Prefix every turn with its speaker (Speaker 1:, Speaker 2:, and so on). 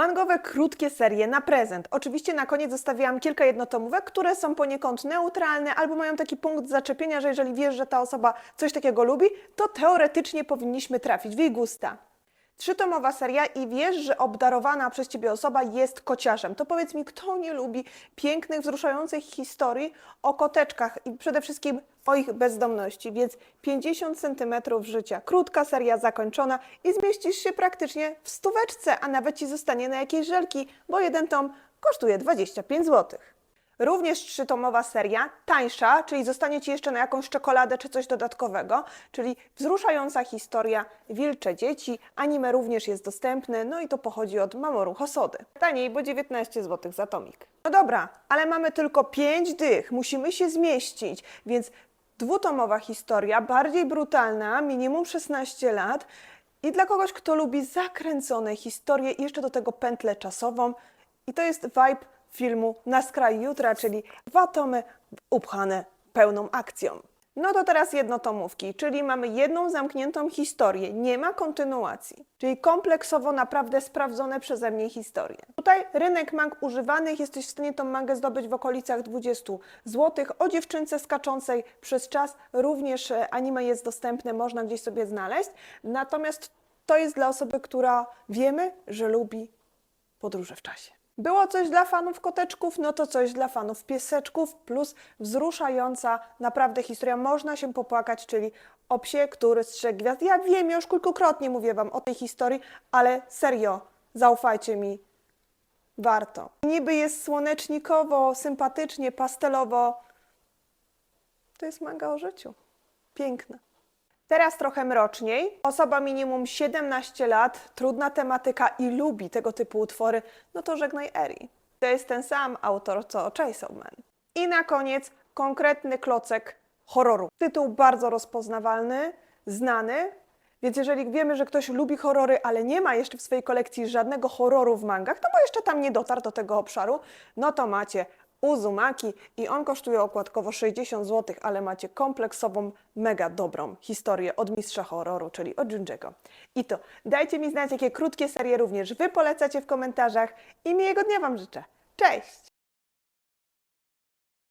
Speaker 1: Mangowe krótkie serie na prezent. Oczywiście na koniec zostawiłam kilka jednotomówek, które są poniekąd neutralne albo mają taki punkt zaczepienia, że jeżeli wiesz, że ta osoba coś takiego lubi, to teoretycznie powinniśmy trafić w jej gusta. Trzytomowa seria i wiesz, że obdarowana przez Ciebie osoba jest kociarzem. To powiedz mi, kto nie lubi pięknych, wzruszających historii o koteczkach i przede wszystkim o ich bezdomności. Więc 50 cm życia, krótka seria zakończona i zmieścisz się praktycznie w stóweczce, a nawet Ci zostanie na jakiejś żelki, bo jeden tom kosztuje 25 zł. Również trzytomowa seria, tańsza, czyli zostanie Ci jeszcze na jakąś czekoladę czy coś dodatkowego, czyli wzruszająca historia, wilcze dzieci, anime również jest dostępne, no i to pochodzi od Mamoru Hosody. Taniej, bo 19 zł za tomik. No dobra, ale mamy tylko 5 dych, musimy się zmieścić, więc dwutomowa historia, bardziej brutalna, minimum 16 lat i dla kogoś, kto lubi zakręcone historie jeszcze do tego pętlę czasową i to jest vibe filmu Na skraju jutra, czyli dwa tomy upchane pełną akcją. No to teraz jednotomówki, czyli mamy jedną zamkniętą historię, nie ma kontynuacji, czyli kompleksowo naprawdę sprawdzone przeze mnie historie. Tutaj rynek mang używanych, jesteś w stanie tą mangę zdobyć w okolicach 20 zł. O dziewczynce skaczącej przez czas również e, anime jest dostępne, można gdzieś sobie znaleźć. Natomiast to jest dla osoby, która wiemy, że lubi podróże w czasie. Było coś dla fanów koteczków, no to coś dla fanów pieseczków, plus wzruszająca naprawdę historia. Można się popłakać, czyli o psie, który z trzech gwiazd. Ja wiem, już kilkukrotnie mówię Wam o tej historii, ale serio, zaufajcie mi, warto. Niby jest słonecznikowo, sympatycznie, pastelowo. To jest manga o życiu. Piękne. Teraz trochę mroczniej. Osoba minimum 17 lat, trudna tematyka i lubi tego typu utwory, no to żegnaj Eri. To jest ten sam autor co Chainsaw Man. I na koniec konkretny klocek horroru. Tytuł bardzo rozpoznawalny, znany, więc jeżeli wiemy, że ktoś lubi horrory, ale nie ma jeszcze w swojej kolekcji żadnego horroru w mangach, no bo jeszcze tam nie dotarł do tego obszaru, no to macie Uzumaki i on kosztuje okładkowo 60 zł, ale macie kompleksową, mega dobrą historię od mistrza horroru, czyli od Junjiego. I to dajcie mi znać, jakie krótkie serie również Wy polecacie w komentarzach i miłego dnia Wam życzę. Cześć!